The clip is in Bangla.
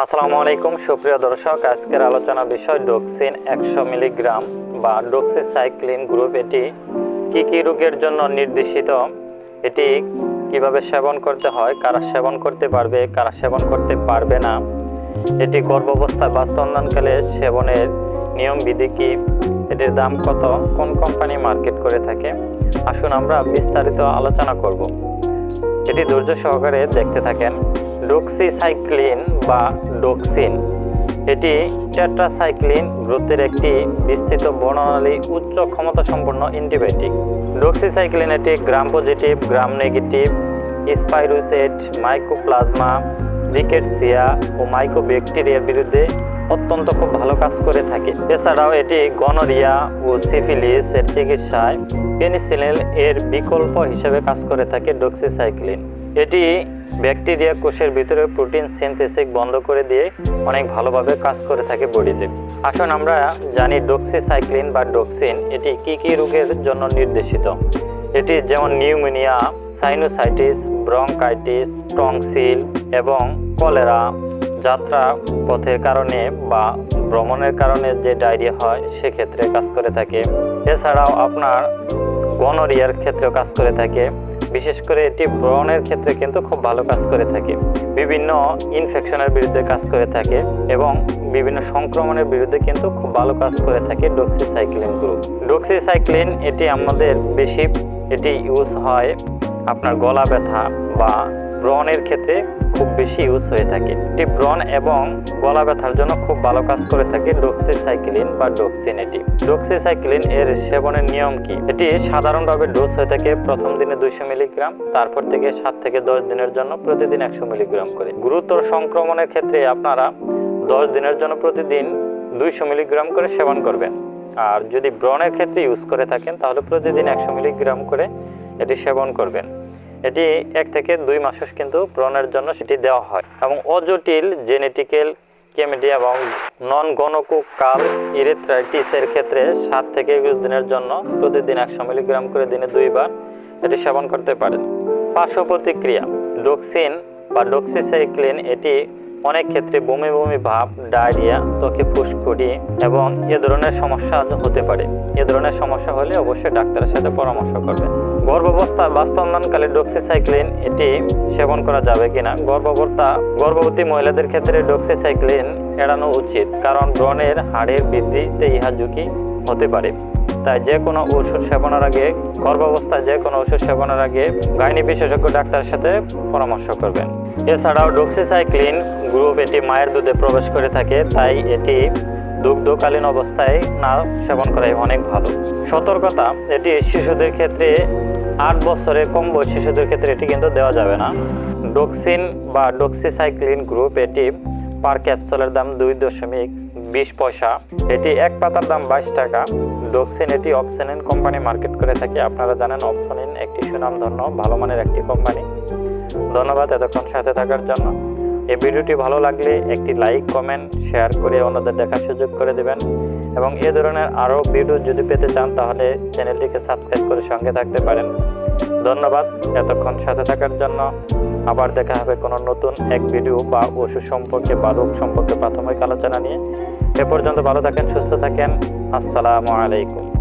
আসসালামু আলাইকুম, সুপ্রিয় দর্শক। আজকের আলোচনা বিষয় ডোক্সিন একশো মিলিগ্রাম বা ডোক্সিসাইক্লিন গ্রুপ। এটি কি কি রোগের জন্য নির্দেশিত? এটি কীভাবে সেবন করতে হয়? কারা সেবন করতে পারবে? কারা সেবন করতে পারবে না? এটি গর্ভাবস্থায় বা স্তন্দানকালে সেবনের নিয়ম বিধি কি? এটির দাম কত? কোন কোম্পানি মার্কেট করে থাকে? আসুন আমরা বিস্তারিত আলোচনা করব। এটি ধৈর্য সহকারে দেখতে থাকেন। ডোক্সিসাইক্লিন বা ডোক্সিন এটি টেট্রাসাইক্লিন গ্রুপের একটি বিস্তৃত বর্ণনালী উচ্চ ক্ষমতা সম্পন্ন অ্যান্টিবায়োটিক ডোক্সিসাইক্লিন এটি gram positive gram negative spirochete mycoplasma rickettsia ও মাইকোব্যাকটেরিয়ার বিরুদ্ধে অত্যন্ত খুব ভালো কাজ করে থাকে। এছাড়াও এটি গনোরিয়া ও সিফিলিস এর চিকিৎসায় পেনিসিলিন এর বিকল্প হিসেবে কাজ করে থাকে ডোক্সিসাইক্লিন এটি ব্যাকটেরিয়া কোষের ভিতরে প্রোটিন সিনথেসিস বন্ধ করে দিয়ে অনেক ভালোভাবে কাজ করে থাকে বডিতে। আসুন আমরা জানি ডোক্সিসাইক্লিন বা ডোক্সিন এটি কি কি রোগের জন্য নির্দেশিত। এটি যেমন নিউমোনিয়া সাইনোসাইটিস ব্রঙ্কাইটিস টংসিল এবং কলেরা যাত্রা পথের কারণে বা ভ্রমণের কারণে যে ডায়রিয়া হয় সেক্ষেত্রে কাজ করে থাকে। এছাড়াও আপনার গনোরিয়ার ক্ষেত্রেও কাজ করে থাকে। বিশেষ করে এটি ব্রণের ক্ষেত্রে কিন্তু খুব ভালো কাজ করে থাকে। বিভিন্ন ইনফেকশনের বিরুদ্ধে কাজ করে থাকে এবং বিভিন্ন সংক্রমণের বিরুদ্ধে কিন্তু খুব ভালো কাজ করে থাকে ডক্সিসাইক্লিন গ্রুপ ডক্সিসাইক্লিন এটি আমাদের বেশি, এটি ইউজ হয় আপনার গলা ব্যথা বা ব্রণের ক্ষেত্রে খুব বেশি ইউজ হয়ে থাকে। এটি ব্রণ এবং গলা ব্যথার জন্য খুব ভালো কাজ করে থাকে ডক্সিসাইক্লিন বা ডক্সিন এটি ডক্সিসাইক্লিন এর সেবনের নিয়ম কি? এটি সাধারণভাবে ডোজ হয়ে থাকে প্রথম দিনে দুইশো মিলিগ্রাম তারপর থেকে সাত থেকে দশ দিনের জন্য প্রতিদিন একশো মিলিগ্রাম করে। গুরুতর সংক্রমণের ক্ষেত্রে আপনারা দশ দিনের জন্য প্রতিদিন দুইশো মিলিগ্রাম করে সেবন করবেন। আর যদি ব্রণের ক্ষেত্রে ইউজ করে থাকেন, তাহলে প্রতিদিন একশো মিলিগ্রাম করে এটি সেবন করবেন। এটি এক থেকে দুই মাসের কিন্তু ব্রণের জন্য সেটি দেওয়া হয় এবং অজটিল জেনেটিক্যাল কেমিডিয়া এবং নন গণকোকাল ইরিথ্রাইটিসের ক্ষেত্রে সাত থেকে একুশ দিনের জন্য প্রতিদিন একশো মিলিগ্রাম করে দিনে দুইবার এটি সেবন করতে পারেন। পার্শ্ব প্রতিক্রিয়া ডোক্সিন বা ডক্সিসাইক্লিন এটি অনেক ক্ষেত্রে বমি বমি ভাব, ডায়রিয়া, ত্বকে ফুসকুড়ি এবং এ ধরনের সমস্যা হতে পারে। এ ধরনের সমস্যা হলে অবশ্যই ডাক্তারের সাথে পরামর্শ করবেন। গর্ভাবস্থার বাস্তবদানকালে ডক্সিসাইক্লিন এটি সেবন করা যাবে কিনা? গর্ভাবস্থা, গর্ভবতী মহিলাদের ক্ষেত্রে ডক্সিসাইক্লিন এড়ানো উচিত, কারণ ব্রণের হাড়ের বৃদ্ধিতে ইহা ঝুঁকি হতে পারে। তাই যে কোনো ওষুধ সেবনের আগে, গর্ভাবস্থায় যে কোনো ওষুধ সেবনের আগে গাইনি বিশেষজ্ঞ ডাক্তারের সাথে পরামর্শ করবেন। এছাড়াও ডক্সিসাইক্লিন গ্রুপ এটি মায়ের দুধে প্রবেশ করে থাকে, তাই এটি দুগ্ধকালীন অবস্থায় না সেবন করাই অনেক ভালো। সতর্কতা, এটি শিশুদের ক্ষেত্রে আট বছরের কম বয়স শিশুদের ক্ষেত্রে এটি কিন্তু দেওয়া যাবে না। ডক্সিন বা ডক্সিসাইক্লিন গ্রুপ এটি পার ক্যাপসুলের দাম দুই দশমিক বিশ পয়সা। এটি এক পাতার দাম বাইশ টাকা। ডক্সিন এটি অপসেনিন কোম্পানি মার্কেট করে থাকে। আপনারা জানেন অপসনিন একটি সুনামধন্য, ভালো মানের একটি কোম্পানি। ধন্যবাদ এতক্ষণ সাথে থাকার জন্য। এই ভিডিওটি ভালো লাগলে একটি লাইক কমেন্ট শেয়ার করে অন্যদের দেখার সুযোগ করে দেবেন। এবং এ ধরনের আরও ভিডিও যদি পেতে চান, তাহলে চ্যানেলটিকে সাবস্ক্রাইব করে সঙ্গে থাকতে পারেন। ধন্যবাদ। এতক্ষণ সাথে থাকার জন্য আবার দেখা হবে কোনো নতুন এক ভিডিও বা ওষুধ সম্পর্কে বা রোগ সম্পর্কে প্রাথমিক আলোচনা নিয়ে। এ পর্যন্ত ভালো থাকেন, সুস্থ থাকেন। আসসালামু আলাইকুম।